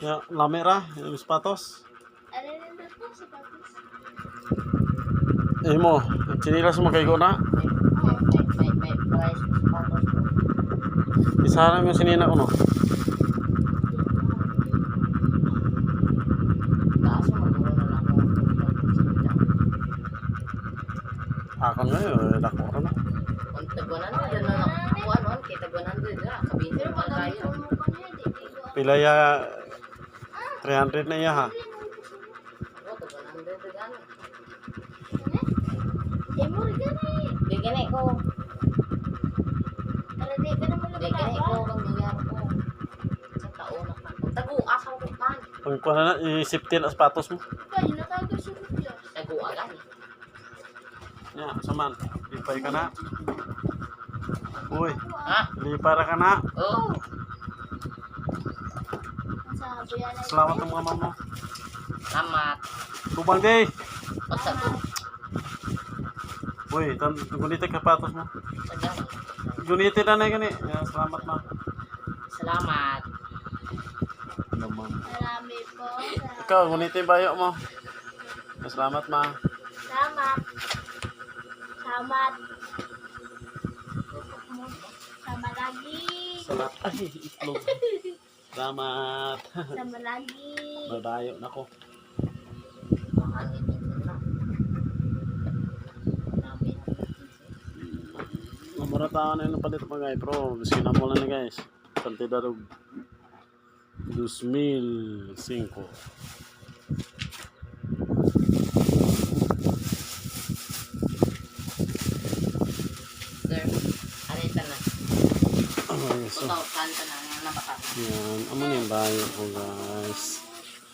Ya, lame ra, yung sapatos. Ano na na po, sapatos? Eh mo, sinilas mo kay na. May, may, may price sapatos. Isa lang yung sinina ko no. Taas mo, maguro na ako. Eh, ra na. Ang dyan na. Ako ano, kay din na. Kabihin Pero pag tayo. ang kayo. Pila ya 300 na iya ha. Ako, din din rin gani. Bigyan eh ko. Para di ka naman Bigyan eh ko. Kang nangyari ko. Sa taon na pa. Tagu-asa ko man. Pag kuha na, i-safety na sapatos mo. Pa, yun nakagasugot yun. Tagu-agan eh. Ya, saman. Lipay ka na. Uy, Ha? lipay ra ka na. Oo. Salamat ng mga mama mo. Salamat. Tubang day. Basta ko. Uy, tan gunita ka sapatos mo. Sadyang. Na na gani. Ya, salamat ma. Salamat. Naman. Marami po. Ikaw, gunita yung bayo mo. Ya, Salamat ma. Salamat. Salamat. Sama Salamat. Ay, itlog. Salamat. Sama lagi. Babayo na ko. Din na. Yung palit mga guys, bro. Miskin na guys. Kantidad og 2005. Sir, alita na. Ay, nga nabaka. yan. Amo na yung bayo ko guys.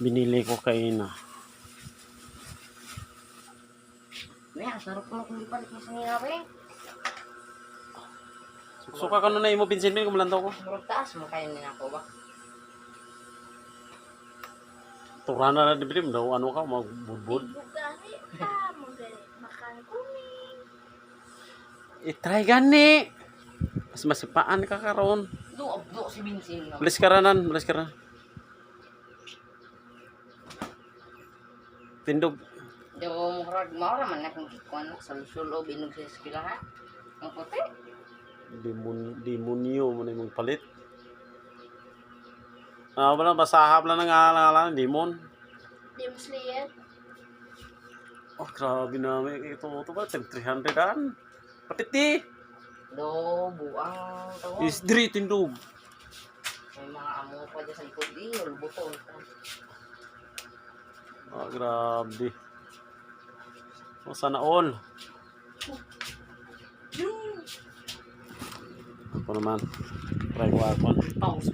Binili ko kay na. Suka ka na imo pinsin ko malantaw ko. Murag taas mo kayo nila ko ba? Tura na na dibidim daw ano ka magbudbud. I-try gani. Mas masipaan ka karon. Do, do si Vincent. No? Bilis ka ranan, bilis ka ranan. Tindog. Do, murag maura man na kung kikuan na sa sulo binog sa eskwelahan. Ang puti. Demon, demonyo mo na yung palit. Ah, wala basahap lang ng ngalan demon. Demon Slayer. Oh, grabe na ito ito ba? Tag 300 an. Patiti. Do, buang tawag. Is dri tindog. May mga amo pa dyan sa likod. Iyo, buton. Ah, grabe. Oh, sana all. Ako naman. Try ko ako. Pause.